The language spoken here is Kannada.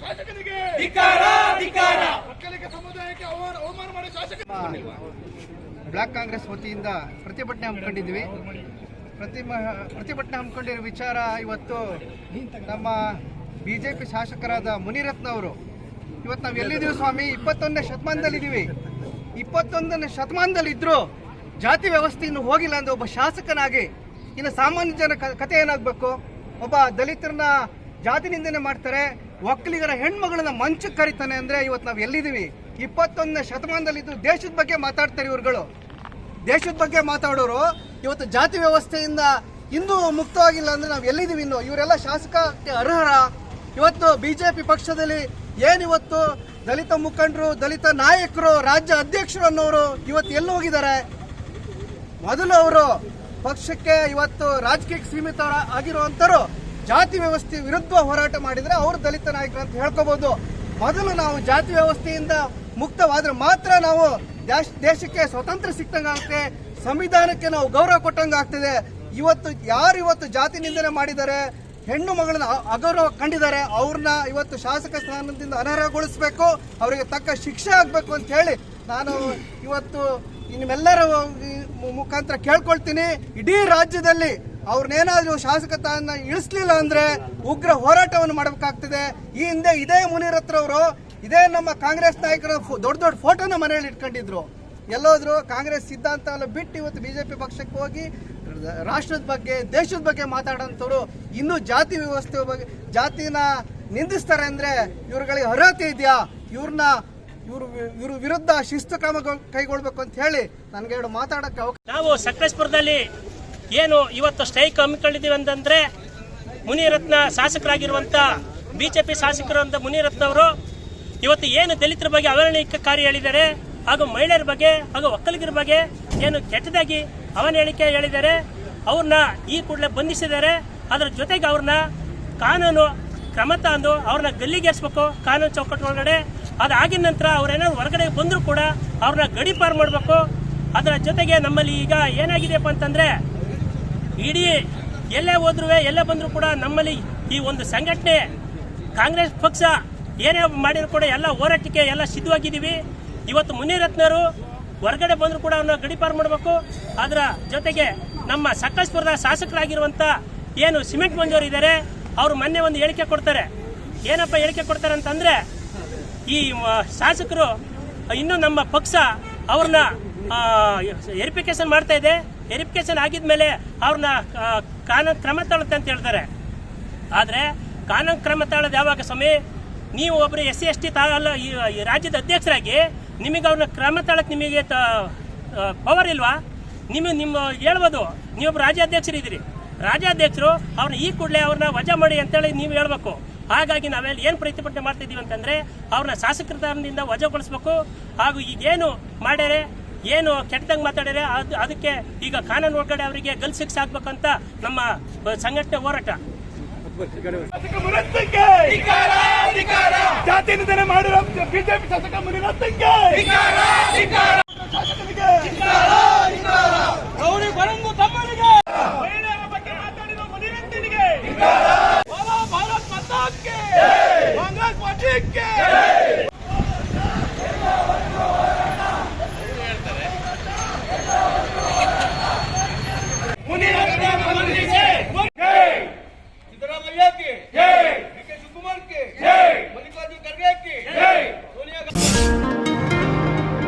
ಶಾಸಕನಿಗೆ ಧಿಕ್ಕಾರ ಧಿಕ್ಕಾರ ಒಕ್ಕಲಿಗ ಸಮುದಾಯಕ್ಕೆ ಅವಮಾನ ಅವಮಾನ ಮಾಡೋ ಶಾಸಕ ಬ್ಲಾಕ್ ಕಾಂಗ್ರೆಸ್ ವತಿಯಿಂದ ಪ್ರತಿಭಟನೆ ಹಮ್ಮಿಕೊಂಡಿದ್ವಿ ಪ್ರತಿ ಪ್ರತಿಭಟನೆ ಹಮ್ಮಿಕೊಂಡಿರೋ ವಿಚಾರ ಇವತ್ತು ನಮ್ಮ ಬಿ ಜೆ ಪಿ ಶಾಸಕರಾದ ಮುನಿರತ್ನ ಅವರು. ಇವತ್ತು ನಾವು ಎಲ್ಲಿದ್ದೀವಿ ಸ್ವಾಮಿ? ಇಪ್ಪತ್ತೊಂದನೇ ಶತಮಾನದಲ್ಲಿದ್ದೀವಿ. ಇಪ್ಪತ್ತೊಂದನೇ ಶತಮಾನದಲ್ಲಿ ಇದ್ರು ಜಾತಿ ವ್ಯವಸ್ಥೆ ಇನ್ನು ಹೋಗಿಲ್ಲ ಅಂದ್ರೆ ಒಬ್ಬ ಶಾಸಕನಾಗಿ ಇನ್ನು ಸಾಮಾನ್ಯ ಜನ ಕಥೆ ಕತೆ ಏನಾಗಬೇಕು ಒಬ್ಬ ದಲಿತರನ್ನ ಜಾತಿ ನಿಂದನೆ ಮಾಡ್ತಾರೆ, ಒಕ್ಕಲಿಗರ ಹೆಣ್ಮಗಳನ್ನ ಮಂಚಕ್ಕೆ ಕರೀತಾನೆ ಅಂದ್ರೆ ಇವತ್ತು ನಾವು ಎಲ್ಲಿದ್ದೀವಿ? ಇಪ್ಪತ್ತೊಂದನೇ ಶತಮಾನದಲ್ಲಿದ್ದು ದೇಶದ ಬಗ್ಗೆ ಮಾತಾಡ್ತಾರೆ ಇವ್ರುಗಳು. ದೇಶದ ಬಗ್ಗೆ ಮಾತಾಡೋರು ಇವತ್ತು ಜಾತಿ ವ್ಯವಸ್ಥೆಯಿಂದ ಇನ್ನೂ ಮುಕ್ತವಾಗಿಲ್ಲ ಅಂದ್ರೆ ನಾವು ಎಲ್ಲಿದ್ದೀವಿ ಇನ್ನು? ಇವರೆಲ್ಲ ಶಾಸಕಕ್ಕೆ ಅರ್ಹರ? ಇವತ್ತು ಬಿಜೆಪಿ ಪಕ್ಷದಲ್ಲಿ ಏನಿವತ್ತು ದಲಿತ ಮುಖಂಡರು, ದಲಿತ ನಾಯಕರು, ರಾಜ್ಯ ಅಧ್ಯಕ್ಷರು ಅನ್ನೋರು ಇವತ್ತು ಎಲ್ಲಿ ಹೋಗಿದ್ದಾರೆ? ಮೊದಲು ಅವರು ಪಕ್ಷಕ್ಕೆ ಇವತ್ತು ರಾಜಕೀಯಕ್ಕೆ ಸೀಮಿತ ಆಗಿರುವಂತರು ಜಾತಿ ವ್ಯವಸ್ಥೆ ವಿರುದ್ಧ ಹೋರಾಟ ಮಾಡಿದರೆ ಅವರು ದಲಿತ ನಾಯಕರು ಅಂತ ಹೇಳ್ಕೋಬಹುದು ಮೊದಲು ನಾವು ಜಾತಿ ವ್ಯವಸ್ಥೆಯಿಂದ ಮುಕ್ತವಾದ್ರೆ ಮಾತ್ರ ನಾವು ದೇಶ- ದೇಶಕ್ಕೆ ಸ್ವತಂತ್ರ ಸಿಕ್ಕಂಗಾಗುತ್ತೆ, ಸಂವಿಧಾನಕ್ಕೆ ನಾವು ಗೌರವ ಕೊಟ್ಟಂಗಾಗ್ತದೆ. ಇವತ್ತು ಯಾರು ಇವತ್ತು ಜಾತಿ ನಿಂದನೆ ಮಾಡಿದ್ದಾರೆ, ಹೆಣ್ಣು ಮಗಳನ್ನ ಅಗೌರವ ಕಂಡಿದ್ದಾರೆ, ಅವ್ರನ್ನ ಇವತ್ತು ಶಾಸಕ ಸ್ಥಾನದಿಂದ ಅನರ್ಹಗೊಳಿಸಬೇಕು, ಅವರಿಗೆ ತಕ್ಕ ಶಿಕ್ಷೆ ಆಗಬೇಕು ಅಂತ ಹೇಳಿ ನಾನು ಇವತ್ತು ನಿಮ್ಮೆಲ್ಲರ ಮುಖಾಂತರ ಕೇಳ್ಕೊಳ್ತೀನಿ. ಇಡೀ ರಾಜ್ಯದಲ್ಲಿ ಅವ್ರನ್ನೇನಾದ್ರೂ ಶಾಸಕತನ ಇಳಿಸ್ಲಿಲ್ಲ ಅಂದ್ರೆ ಉಗ್ರ ಹೋರಾಟವನ್ನು ಮಾಡಬೇಕಾಗ್ತದೆ. ಈ ಹಿಂದೆ ಇದೇ ಮುನಿರತ್ರ ಅವರು ಇದೇ ನಮ್ಮ ಕಾಂಗ್ರೆಸ್ ನಾಯಕರ ದೊಡ್ಡ ದೊಡ್ಡ ಫೋಟೋನ ಮನೆಯಲ್ಲಿ ಇಟ್ಕೊಂಡಿದ್ರು. ಎಲ್ಲೋದ್ರು ಕಾಂಗ್ರೆಸ್ ಸಿದ್ಧಾಂತ ಎಲ್ಲ ಬಿಟ್ಟು ಇವತ್ತು ಬಿಜೆಪಿ ಪಕ್ಷಕ್ಕೆ ಹೋಗಿ, ರಾಷ್ಟ್ರದ ಬಗ್ಗೆ, ದೇಶದ ಬಗ್ಗೆ ಮಾತಾಡೋಂಥವ್ರು ಇನ್ನೂ ಜಾತಿ ವ್ಯವಸ್ಥೆ ಬಗ್ಗೆ, ಜಾತಿನ ನಿಂದಿಸ್ತಾರೆ ಅಂದ್ರೆ ಇವ್ರುಗಳಿಗೆ ಅರ್ಹತೆ ಇದೆಯಾ? ಇವ್ರನ್ನ, ಇವ್ರ ಇವ್ರ ವಿರುದ್ಧ ಶಿಸ್ತು ಕ್ರಮ ಕೈಗೊಳ್ಬೇಕು ಅಂತ ಹೇಳಿ ನನಗೆ ಎರಡು ಮಾತಾಡಕ್ಕೆ ನಾವು ಸಕಲೇಶ್ಪುರದಲ್ಲಿ ಏನು ಇವತ್ತು ಸ್ಟ್ರೈಕ್ ಹಮ್ಮಿಕೊಂಡಿದ್ದೀವಿ ಅಂತಂದ್ರೆ ಮುನಿರತ್ನ ಶಾಸಕರಾಗಿರುವಂತ ಬಿಜೆಪಿ ಶಾಸಕರು ಅಂತ ಮುನಿರತ್ನ ಅವರು ಇವತ್ತು ಏನು ದಲಿತರ ಬಗ್ಗೆ ಅವಹೇಳನಕಾರಿ ಹೇಳಿದ್ದಾರೆ ಹಾಗೂ ಮಹಿಳೆಯರ ಬಗ್ಗೆ ಹಾಗೂ ಒಕ್ಕಲಿಗರ ಬಗ್ಗೆ ಏನು ಕೆಟ್ಟದಾಗಿ ಅವಹೇಳಿಕೆ ಹೇಳಿದ್ದಾರೆ. ಅವ್ರನ್ನ ಈ ಕೂಡಲೇ ಬಂಧಿಸಿದ್ದಾರೆ. ಅದರ ಜೊತೆಗೆ ಅವ್ರನ್ನ ಕಾನೂನು ಕ್ರಮ ತಂದು ಅವ್ರನ್ನ ಗಲ್ಲಿಗೇರಿಸ್ಬೇಕು ಕಾನೂನು ಚೌಕಟ್ಟು ಒಳಗಡೆ. ಅದಾಗಿನ ನಂತರ ಅವ್ರೇನಾದ್ರು ಹೊರಗಡೆ ಬಂದರೂ ಕೂಡ ಅವ್ರನ್ನ ಗಡಿಪಾರು ಮಾಡಬೇಕು. ಅದರ ಜೊತೆಗೆ ನಮ್ಮಲ್ಲಿ ಈಗ ಏನಾಗಿದೆಯಪ್ಪ ಅಂತಂದ್ರೆ ಇಡೀ ಎಲ್ಲೇ ಹೋದ್ರು ಎಲ್ಲೇ ಬಂದರೂ ಕೂಡ ನಮ್ಮಲ್ಲಿ ಈ ಒಂದು ಸಂಘಟನೆ, ಕಾಂಗ್ರೆಸ್ ಪಕ್ಷ ಏನೇ ಮಾಡಿದ್ರು ಕೂಡ ಎಲ್ಲ ಹೋರಾಟಕ್ಕೆ ಎಲ್ಲ ಸಿದ್ಧವಾಗಿದ್ದೀವಿ. ಇವತ್ತು ಮುನಿರತ್ನರು ಹೊರಗಡೆ ಬಂದರೂ ಕೂಡ ಅವನ್ನ ಗಡಿಪಾರು ಮಾಡಬೇಕು. ಅದರ ಜೊತೆಗೆ ನಮ್ಮ ಸಕಲೇಶ್ಪುರದ ಶಾಸಕರಾಗಿರುವಂಥ ಏನು ಸಿಮೆಂಟ್ ಮಂಜೂರು ಇದ್ದಾರೆ, ಅವರು ಮೊನ್ನೆ ಒಂದು ಹೇಳಿಕೆ ಕೊಡ್ತಾರೆ. ಏನಪ್ಪ ಹೇಳಿಕೆ ಕೊಡ್ತಾರೆ ಅಂತಂದ್ರೆ, ಈ ಶಾಸಕರು ಇನ್ನು ನಮ್ಮ ಪಕ್ಷ ಅವ್ರನ್ನ ವೆರಿಫಿಕೇಶನ್ ಮಾಡ್ತಾ ಇದೆ. ವೆರಿಫಿಕೇಶನ್ ಆಗಿದ್ಮೇಲೆ ಅವ್ರನ್ನ ಕಾನೂನು ಕ್ರಮ ತಾಳುತ್ತೆ ಅಂತ ಹೇಳ್ತಾರೆ. ಆದರೆ ಕಾನೂನು ಕ್ರಮ ತಾಳೋದು ಯಾವಾಗ ಸ್ವಾಮಿ? ನೀವು ಒಬ್ಬರು ಎಸ್ ಸಿ, ಎಸ್ ಟಿ ತಾಗಲ್ಲ ಈ ರಾಜ್ಯದ ಅಧ್ಯಕ್ಷರಾಗಿ ನಿಮಗೆ ಅವ್ರನ್ನ ಕ್ರಮ ತಾಳಕ್ಕೆ ನಿಮಗೆ ಪವರ್ ಇಲ್ವಾ? ನಿಮಗೆ ನಿಮ್ಮ ಹೇಳ್ಬೋದು ನೀವೊಬ್ಬ ರಾಜ್ಯಾಧ್ಯಕ್ಷರಿದ್ದೀರಿ. ರಾಜ್ಯಾಧ್ಯಕ್ಷರು ಅವ್ರನ್ನ ಈ ಕೂಡಲೇ ಅವ್ರನ್ನ ವಜಾ ಮಾಡಿ ಅಂತೇಳಿ ನೀವು ಹೇಳ್ಬೇಕು. ಹಾಗಾಗಿ ನಾವೆಲ್ಲಿ ಏನು ಪ್ರತಿಭಟನೆ ಮಾಡ್ತಿದ್ದೀವಿ ಅಂತಂದರೆ ಅವ್ರನ್ನ ಶಾಸಕರ ಸ್ಥಾನದಿಂದ ವಜಾಗೊಳಿಸ್ಬೇಕು. ಹಾಗೂ ಈಗೇನು ಮಾಡ್ಯಾರೆ? ಏನು ಕೆಟ್ಟದಂಗೆ ಮಾತಾಡಿದ್ರೆ ಅದು ಅದಕ್ಕೆ ಈಗ ಕಾನೂನು ಒಳಗಡೆ ಅವರಿಗೆ ಗಲ್ ಶಿಕ್ಷೆ ಆಗ್ಬೇಕಂತ ನಮ್ಮ ಸಂಘಟನೆ ಹೋರಾಟ. ಜಾತಿ ನಿಂದನೆ ಮಾಡಿರೋ ಬಿಜೆಪಿ